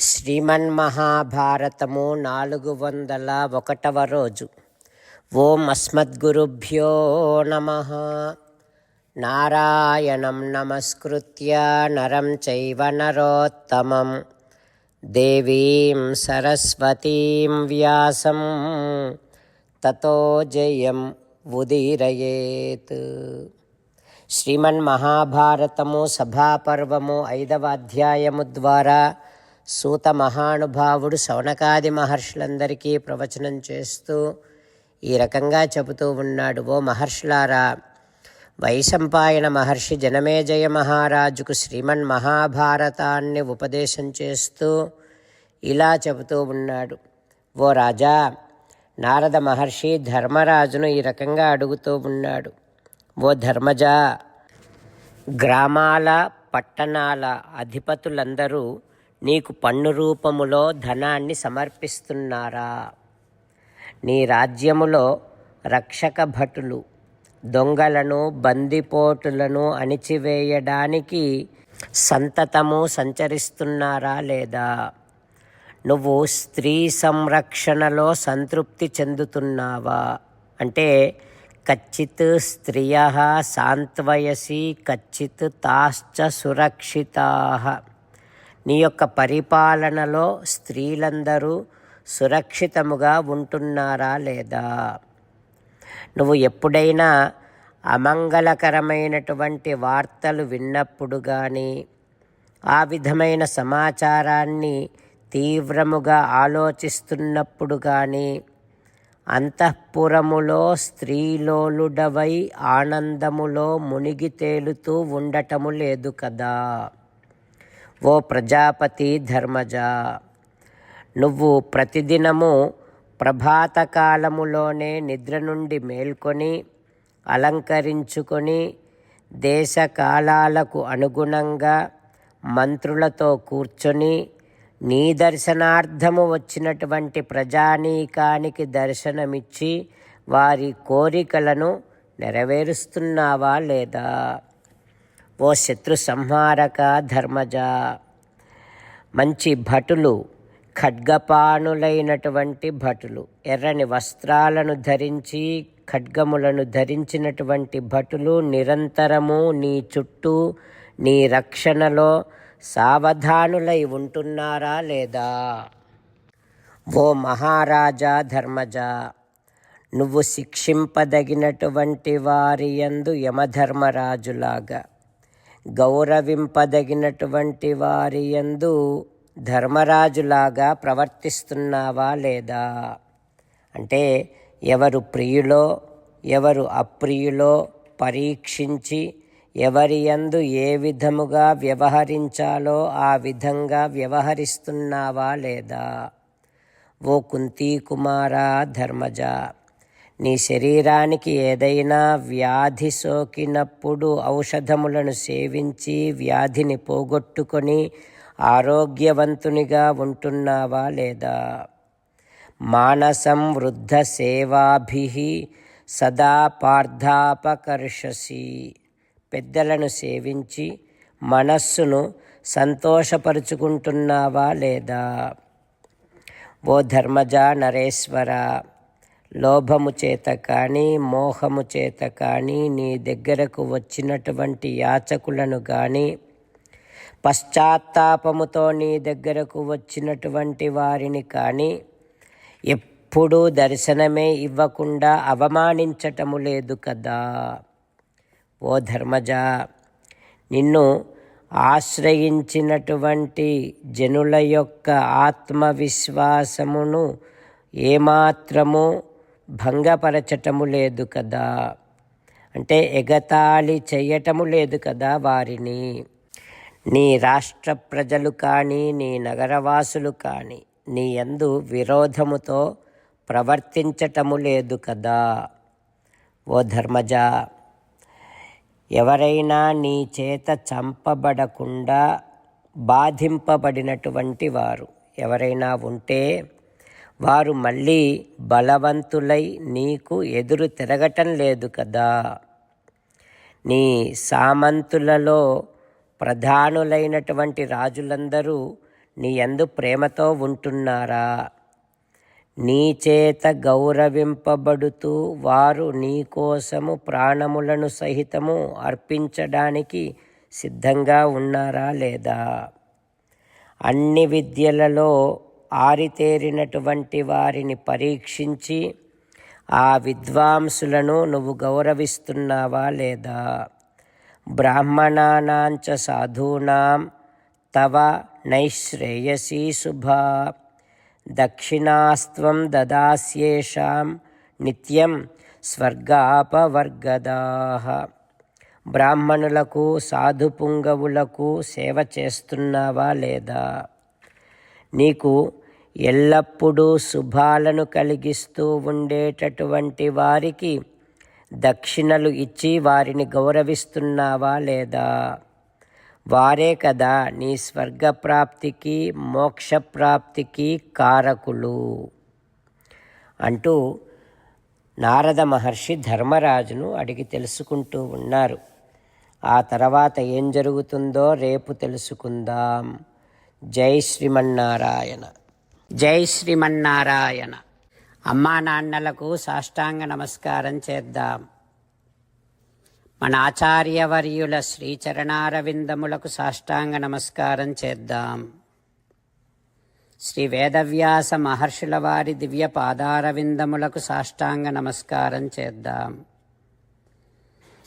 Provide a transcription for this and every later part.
శ్రీమన్మహాభారతము నాలుగు వందల ఒకటవ రోజు. ఓం అస్మద్గురుభ్యో నమ. నారాయణం నమస్కృత్య నరం చైవ నరోత్తమం. దేవీం సరస్వతీం వ్యాసం. తతో జయం ఉదీరయేత్. శ్రీమన్ మహాభారతము సభాపర్వము ఐదవ అధ్యాయము ద్వారా సూత మహానుభావుడు శౌనకాది మహర్షులందరికీ ప్రవచనం చేస్తూ ఈ రకంగా చెబుతూ ఉన్నాడు ఓ మహర్షులారా వైశంపాయన మహర్షి జనమేజయ మహారాజుకు శ్రీమన్ మహాభారతాన్ని ఉపదేశం చేస్తూ ఇలా చెబుతూ ఉన్నాడు. ఓ రాజా నారద మహర్షి ధర్మరాజును ఈ రకంగా అడుగుతూ ఉన్నాడు. ఓ ధర్మజ గ్రామాల పట్టణాల అధిపతులందరూ నీకు పన్ను రూపములో ధనాన్ని సమర్పిస్తున్నారా? నీ రాజ్యములో రక్షక భటులు దొంగలను బందిపోటులను అణిచివేయడానికి సంతతము సంచరిస్తున్నారా లేదా? నువ్వు స్త్రీ సంరక్షణలో సంతృప్తి చెందుతున్నావా? అంటే కచ్చిత్ స్త్రియ సాంత్వయసి కచ్చిత్ తాశ్చ సురక్షితా. నీ యొక్క పరిపాలనలో స్త్రీలందరూ సురక్షితముగా ఉంటున్నారా లేదా? నువ్వు ఎప్పుడైనా అమంగళకరమైనటువంటి వార్తలు విన్నప్పుడు కానీ ఆ విధమైన సమాచారాన్ని తీవ్రముగా ఆలోచిస్తున్నప్పుడు కానీ అంతఃపురములో స్త్రీలోలుడవై ఆనందములో మునిగి తేలుతూ ఉండటము లేదు కదా? ఓ ప్రజాపతి ధర్మజ నువ్వు ప్రతిదినము ప్రభాతకాలములోనే నిద్ర నుండి మేల్కొని అలంకరించుకొని దేశకాలాలకు అనుగుణంగా మంత్రులతో కూర్చొని నీ దర్శనార్థము వచ్చినటువంటి ప్రజానీకానికి దర్శనమిచ్చి వారి కోరికలను నెరవేరుస్తున్నావా లేదా? ఓ శత్రు సంహారక ధర్మజ. మంచి భటులు ఖడ్గపాణులైనటువంటి భటులు ఎర్రని వస్త్రాలను ధరించి ఖడ్గములను ధరించినటువంటి భటులు నిరంతరము నీ చుట్టూ నీ రక్షణలో సావధానులై ఉంటున్నారా లేదా? ఓ మహారాజా ధర్మజ నువ్వు శిక్షింపదగినటువంటి వారి యందు యమధర్మరాజులాగా గౌరవింపదగినటువంటి వారి యందు ధర్మరాజులాగా ప్రవర్తిస్తున్నావా లేదా? అంటే ఎవరు ప్రియులో ఎవరు అప్రియులో పరీక్షించి ఎవరి యందు ఏ విధముగా వ్యవహరించాలో ఆ విధంగా వ్యవహరిస్తున్నావా లేదా? ఓ కుంతీ కుమారా ధర్మజ నీ శరీరానికి ఏదైనా వ్యాధి సోకినప్పుడు ఔషధములను సేవించి వ్యాధిని పోగొట్టుకొని ఆరోగ్యవంతునిగా ఉంటున్నావా లేదా? మానసం వృద్ధ సేవాభి సదా పార్థాపకర్షసి. పెద్దలను సేవించి మనస్సును సంతోషపరుచుకుంటున్నావా లేదా? ఓ ధర్మజ నరేశ్వర లోభము చేత కానీ మోహము చేత కానీ నీ దగ్గరకు వచ్చినటువంటి యాచకులను కానీ పశ్చాత్తాపముతో నీ దగ్గరకు వచ్చినటువంటి వారిని కానీ ఎప్పుడూ దర్శనమే ఇవ్వకుండా అవమానించటము లేదు కదా. ఓ ధర్మజ నిన్ను ఆశ్రయించినటువంటి జనుల యొక్క ఆత్మవిశ్వాసమును ఏమాత్రము భంగపరచటము లేదు కదా. అంటే ఎగతాళి చేయటము లేదు కదా వారిని. నీ రాష్ట్ర ప్రజలు కానీ నీ నగరవాసులు కానీ నీ యందు విరోధముతో ప్రవర్తించటము లేదు కదా. ఓ ధర్మజ ఎవరైనా నీ చేత చంపబడకుండా బాధింపబడినటువంటి వారు ఎవరైనా ఉంటే వారు మళ్ళీ బలవంతులై నీకు ఎదురు తిరగటం లేదు కదా. నీ సామంతులలో ప్రధానులైనటువంటి రాజులందరూ నీ యందు ప్రేమతో ఉంటున్నారా? నీ చేత గౌరవింపబడుతూ వారు నీ కోసము ప్రాణములను సహితము అర్పించడానికి సిద్ధంగా ఉన్నారా లేదా? అన్ని విద్యలలో ఆరితేరినటువంటి వారిని పరీక్షించి ఆ విద్వాంసులను నువ్వు గౌరవిస్తున్నావా లేదా? బ్రాహ్మణానాంచ సాధూనాం తవ నైశ్రేయసీ శుభా. దక్షిణాస్త్వం దదాస్యేషాం నిత్యం స్వర్గాపవర్గదా. బ్రాహ్మణులకు సాధు పుంగవులకు సేవ చేస్తున్నావా లేదా? నీకు ఎల్లప్పుడూ శుభాలను కలిగిస్తూ ఉండేటటువంటి వారికి దక్షిణలు ఇచ్చి వారిని గౌరవిస్తున్నావా లేదా? వారే కదా నీ స్వర్గప్రాప్తికి మోక్షప్రాప్తికి కారకులు. అంటూ నారద మహర్షి ధర్మరాజును అడిగి తెలుసుకుంటూ ఉన్నారు. ఆ తర్వాత ఏం జరుగుతుందో రేపు తెలుసుకుందాం. జై శ్రీమన్నారాయణ. జై శ్రీమన్నారాయణ. అమ్మా నాన్నలకు సాష్టాంగ నమస్కారం చేద్దాం. మన ఆచార్యవర్యుల శ్రీచరణారవిందములకు సాష్టాంగ నమస్కారం చేద్దాం. శ్రీ వేదవ్యాస మహర్షుల వారి దివ్య పాదారవిందములకు సాష్టాంగ నమస్కారం చేద్దాం.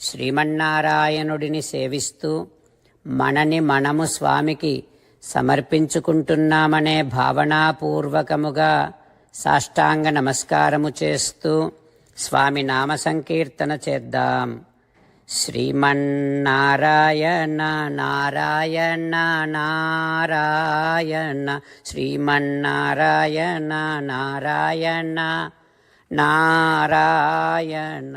శ్రీమన్నారాయణుడిని సేవిస్తూ మనని మనము స్వామికి సమర్పించుకుంటున్నామనే భావనాపూర్వకముగా సాష్టాంగ నమస్కారము చేస్తూ స్వామి నామ సంకీర్తన చేద్దాం. శ్రీమన్నారాయణ నారాయణ నారాయణ శ్రీమన్నారాయణ నారాయణ నారాయణ.